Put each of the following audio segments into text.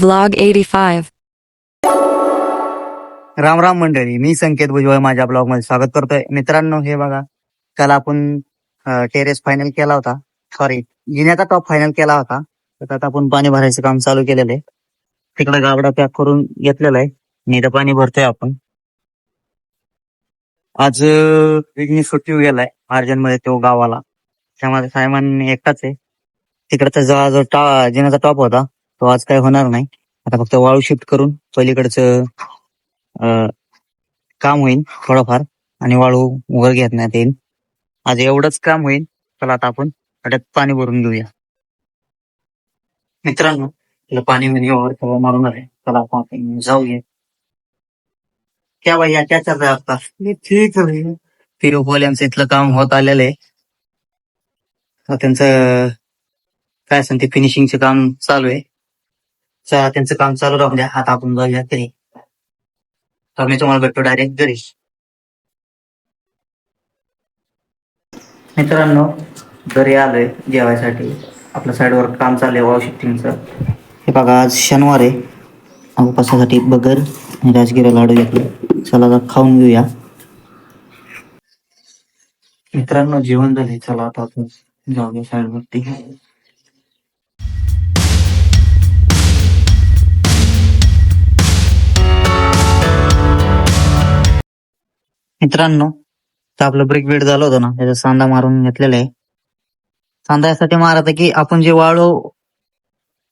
Vlog 85. Ram Ram मंडळी मी संकेत भुजबळ माझ्या ब्लॉगमध्ये स्वागत करतोय. मित्रांनो हे बघा काल आपण टेरेस फायनल केला होता. सॉरी जिन्याचा टॉप फायनल केला होता. तर आता आपण पाणी भरायचं काम चालू केलेलं आहे. तिकडे गावडा पॅक करून घेतलेला आहे. आणि पाणी भरतोय आपण. आज अं, विघ्नेश सुट्टी गेलाय अर्जनमध्ये तो गावाला. त्यामध्ये सायमान एकटाच आहे. तिकडचा जो जो टा जिन्याचा टॉप होता. तो आज काय होणार नाही. आता फक्त वाळू शिफ्ट करून पलीकडचं अं, काम होईल थोडंफार आणि वाळू वर घेण्यात येईल. आज एवढंच काम होईल. चला आता आपण अड्यात पाणी भरून घेऊया. मित्रांनो तुला पाणी मध्ये वर सगळं आहे. चला आता आपण जाऊया. क्या भाई क्या चल रहा ठीक आहे. तिरुपोल यांचं इथलं काम होत आलेलं आहे. तर त्यांचं काय असेल ते फिनिशिंगचं काम चालू आहे. त्यांचं काम चालू राहून द्या. आता आपण जाऊया तरी तर मी तुम्हाला भेटतो डायरेक्ट घरी. मित्रांनो घरी आलोय जेवायसाठी. आपल्या साईडवर काम चाललंय वाव शिफ्टिंगचं हे बघा आज शनिवार आहे. उपासासाठी बगर राजगिरा लाडू घेतले. चला आता खाऊन घेऊया. मित्रांनो जेवण झाले चला आता आपण जाऊया साईडवरती मित्रांनो तर आपलं ब्रेक बेट झालं होतं ना त्याचा सांदा मारून घेतलेला आहे. सांदा यासाठी मारायचा की आपण जे वाळू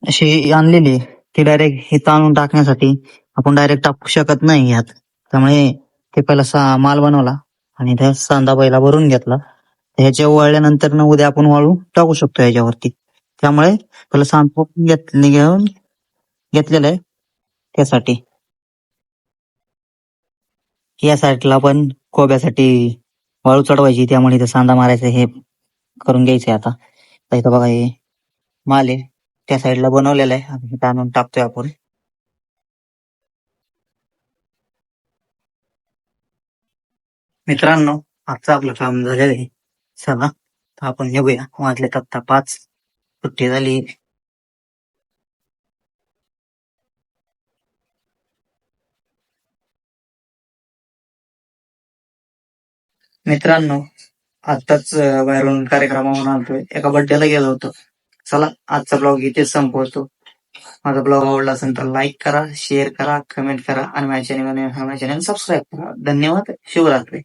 अशी आणलेली आहे, ती डायरेक्ट हे ताणून टाकण्यासाठी आपण डायरेक्ट टाकू शकत नाही यात त्यामुळे ते पहिला सा माल बनवला आणि त्या सांदा पहिला भरून घेतला. ह्याच्या वळल्यानंतर ना उद्या आपण वाळू टाकू शकतो याच्यावरती त्यामुळे पहिला सांदा घेतले घेऊन घेतलेलं आहे त्यासाठी. या साईडला आपण कोब्यासाठी वाळू चढवायची त्यामुळे इथं सांदा मारायचं हे करून घ्यायचंय आता. तर इथं बघा हे माल आहे त्या साईडला बनवलेला आहे. आम्ही इथं आणून टाकतोय आपण. मित्रांनो आजचं आपलं काम झालेलं आहे. चला आपण निघूया. वाजले तत्ता पाच. सुट्टी झाली. मित्रांनो आताच बाहेरून कार्यक्रमावरून आलतोय एका बड्डेला गेलो होतो. चला आजचा ब्लॉग इथेच संपवतो. माझा ब्लॉग आवडला असेल तर लाईक करा शेअर करा कमेंट करा आणि माझ्या चॅनल माझ्या चॅनल सबस्क्राईब करा. धन्यवाद. शिवरात्री